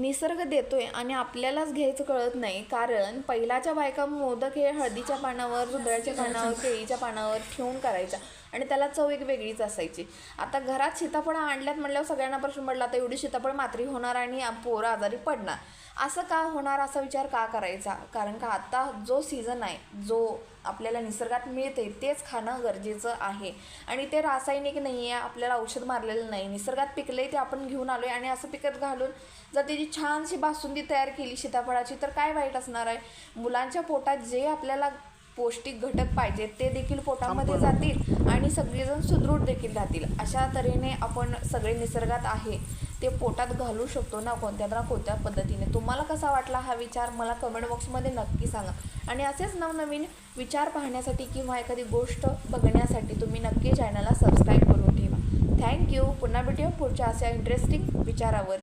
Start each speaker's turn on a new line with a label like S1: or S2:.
S1: निसर्ग देतोय आणि आपल्यालाच घ्यायचं कळत नाही. कारण पहिल्याच्या बायका मोदक हे हळदीच्या पानावर दुधाच्या पानावर केळीच्या पानावर ठेवून करायच्या आणि त्याला चव एक वेगळीच असायची. आता घरात सीताफळं आणल्यात म्हणल्यावर सगळ्यांना प्रश्न पडला आता एवढी सीताफळ मात्री होणार आणि पोर पोरं आजारी पडणार. असं का होणार असा विचार का करायचा? कारण का आता जो सीझन आहे जो आपल्याला निसर्गात मिळते तेच खाणं गरजेचं आहे. आणि ते रासायनिक नाही आहे आपल्याला औषध मारलेलं नाही. निसर्गात पिकले ते आपण घेऊन आलो आहे आणि असं पिकत घालून जर त्याची छानशी बासुंदी तयार केली सीताफळाची. तर काय वाईट असणार आहे? मुलांच्या पोटात जे आपल्याला पौष्टिक घटक पाहिजेत ते देखील पोटामध्ये जातील आणि सगळेजण सुदृढ देखील राहतील. अशा तऱ्हेने आपण सगळे निसर्गात आहे ते पोटात घालू शकतो ना कोणत्या ना कोणत्या पद्धतीने. तुम्हाला कसा वाटला हा विचार मला कमेंट बॉक्समध्ये नक्की सांगा. आणि असेच नवनवीन विचार पाहण्यासाठी किंवा एखादी गोष्ट बघण्यासाठी तुम्ही नक्की चॅनलला सबस्क्राईब करून ठेवा. थँक्यू. पुन्हा भेटूया पुढच्या अशा इंटरेस्टिंग विचारावर.